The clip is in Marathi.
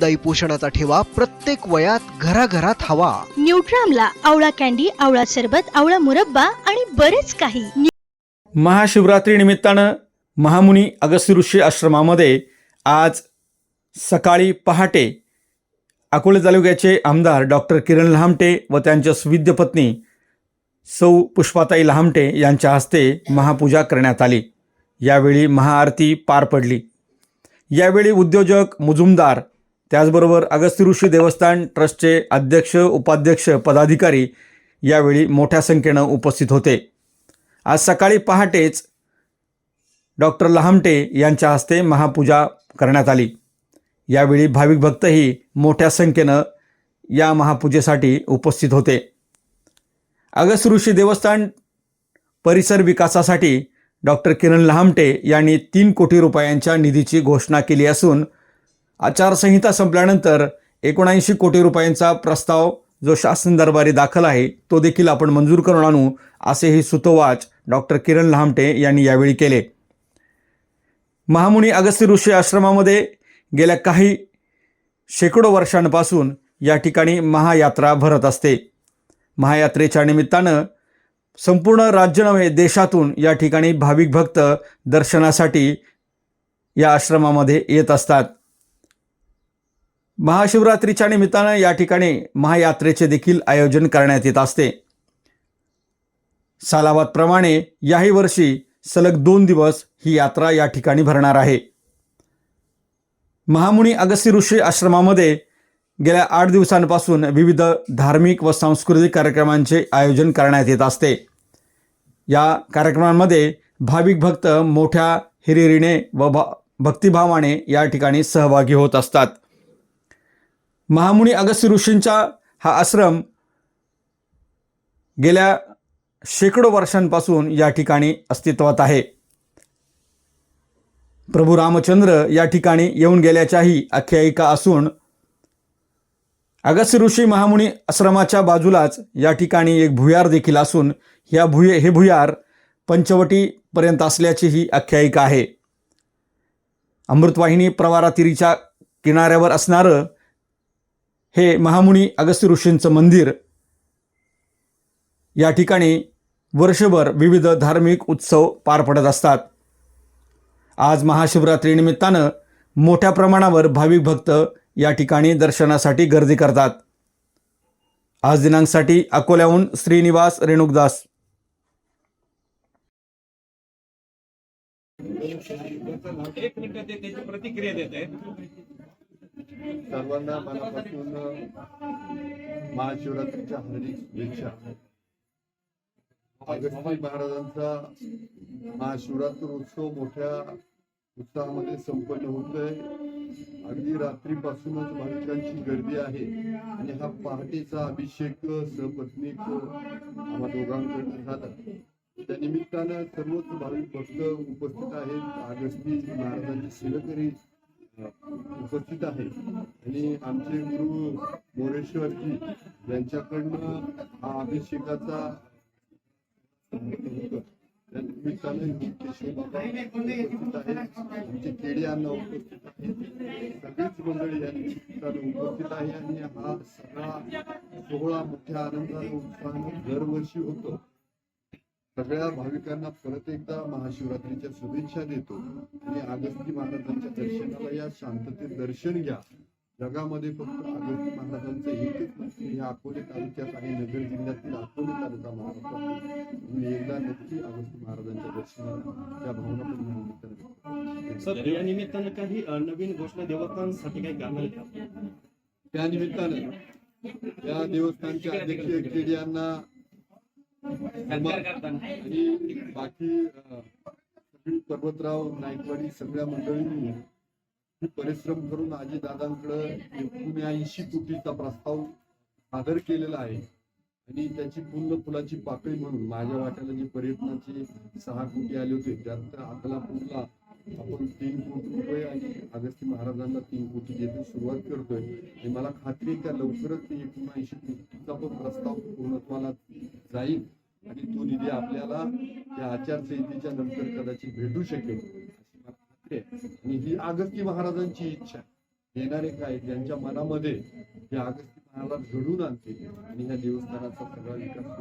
दाई पोषणाचा ठेवा प्रत्येक वयात घराघरात हवा. न्यूट्रामला आवळा कॅन्डी आवळा सरबत आवळा मुरब्बा आणि बरेच काही. महाशिवरात्री निमित्तानं महामुनी अगस्त्य ऋषी आश्रमामध्ये आज सकाळी पहाटे अकोले तालुक्याचे आमदार डॉक्टर किरण लहामटे व त्यांच्या सुविद्य पत्नी सौ पुष्पाताई लहामटे यांच्या हस्ते महापूजा करण्यात आली. यावेळी महाआरती पार पडली. यावेळी उद्योजक मुजुमदार त्याचबरोबर अगस्ती ऋषी देवस्थान ट्रस्टचे अध्यक्ष उपाध्यक्ष पदाधिकारी यावेळी मोठ्या संख्येनं उपस्थित होते. आज सकाळी पहाटेच डॉक्टर लहामटे यांच्या हस्ते महापूजा करण्यात आली. यावेळी भाविक भक्तही मोठ्या संख्येनं या महापूजेसाठी उपस्थित होते. अगस्त ऋषी देवस्थान परिसर विकासासाठी डॉक्टर किरण लहामटे यांनी तीन कोटी रुपयांच्या निधीची घोषणा केली असून आचारसंहिता संपल्यानंतर एकोणऐंशी कोटी रुपयांचा प्रस्ताव जो शासन दरबारी दाखल आहे तो देखील आपण मंजूर करून आणू असेही सुतोवाच डॉक्टर किरण लहामटे यांनी यावेळी केले. महामुनी अगस्त्य ऋषी आश्रमामध्ये गेल्या काही शेकडो वर्षांपासून या ठिकाणी महायात्रा भरत असते. महायात्रेच्या निमित्तानं संपूर्ण राज्य नव्हे देशातून या ठिकाणी भाविक भक्त दर्शनासाठी या आश्रमामध्ये येत असतात. महाशिवरात्रीच्या निमित्तानं या ठिकाणी महायात्रेचे देखील आयोजन करण्यात येत असते. सालावादप्रमाणे याही वर्षी सलग दोन दिवस ही यात्रा या ठिकाणी भरणार आहे. महामुनी अगस्ती ऋषी आश्रमामध्ये गेल्या आठ दिवसांपासून विविध धार्मिक व सांस्कृतिक कार्यक्रमांचे आयोजन करण्यात येत असते. या कार्यक्रमांमध्ये भाविक भक्त मोठ्या हिरिरीने व भा भक्तिभावाने या ठिकाणी सहभागी होत असतात. महामुनी अगस्त्य ऋषींचा हा आश्रम गेल्या शेकडो वर्षांपासून या ठिकाणी अस्तित्वात आहे. प्रभू रामचंद्र या ठिकाणी येऊन गेल्याच्याही आख्यायिका असून अगस्त्य ऋषी महामुनी आश्रमाच्या बाजूलाच या ठिकाणी एक भुयार देखील असून ह्या भुये हे भुयार पंचवटीपर्यंत असल्याची ही आख्यायिका आहे. अमृतवाहिनी प्रवारातिरीच्या किनाऱ्यावर असणारं हे महामुनी अगस्त्य ऋषींचं मंदिर या ठिकाणी वर्षभर विविध धार्मिक उत्सव पार पडत असतात. आज महाशिवरात्रीनिमित्तानं मोठ्या प्रमाणावर भाविक भक्त या ठिकाणी दर्शनासाठी गर्दी करतात. आज दिनांकसाठी अकोल्याहून श्रीनिवास रेणुकदास. एक मिनिट ते त्याची प्रतिक्रिया देत आहेत. सर्वांना मनापासून महाशिवरात्रीच्या हार्दिक शुभेच्छा. अगस्ती महाराजांचा महाशिवरात्र उत्सव मोठ्या उत्साहामध्ये संपन्न होतोय. अगदी रात्रीपासूनच भाविकांची गर्दी आहे आणि हा पहाटेचा अभिषेक सहपत्नी आम्हा दोघांकडे झाला त्या निमित्तानं सर्वच भाविक भक्त उपस्थित आहेत. अगस्ती महाराजांचे सेवेकरी उपस्थित आहे आणि आमचे गुरु मोरेश्वरजी यांच्याकडनं हा अभिषेकाचा उपस्थित आमचे केडी उपस्थित सगळीच मंडळी या निमित्तानं उपस्थित आहे. आणि हा सगळा सोहळा मोठ्या आनंदाने उत्साहाने दरवर्षी होतो. सगळ्या भाविकांना परत एकदा महाशिवरात्रीच्या शुभेच्छा देतो आणि अगस्ती महाराजांच्या दर्शनाला या शांततेत दर्शन घ्या जगामध्ये फक्त अगस्ती महाराजांचं एकच नसते हे अकोले तालुक्यात आणि नगर जिल्ह्यातील अकोले तालुका महाराष्ट्रात तुम्ही एकदा नक्की अगस्ती महाराजांच्या दर्शनाला या भावना पण निमित्ताने. सर या निमित्तानं काही नवीन घोषणा देवस्थानसाठी काही करणार? त्या निमित्तानं या देवस्थानचे अध्यक्ष केडी यांना आणि बाकी सगळी पर्वतराव नाईकवाडी सगळ्या मंडळींनी परिश्रम करून आजी दादांकडे एकोणऐंशी कोटीचा प्रस्ताव सादर केलेला आहे. आणि त्याची पूर्ण फुलाची पाकळी म्हणून माझ्या वाट्याला जे पर्यटनाचे सहा कोटी आले होते त्यात अकलापूरला आपण तीन कोटी रुपये आणि अगस्ती महाराजांना तीन कोटी देतो सुरुवात करतोय. आणि मला खात्री त्या लवकरच ते एकोणऐंशी कोटीचा पण प्रस्ताव पूर्णत्वाला जाईल. आणि तो निधी आपल्याला या आचारसंहितेच्या नंतर कदाचित भेटू शकेल अशी आणि ही अगस्ती महाराजांची इच्छा येणारे काय ज्यांच्या मनामध्ये हे अगस्ती महाराज घडून आणते आणि ह्या देवस्थानाचा सगळा विकास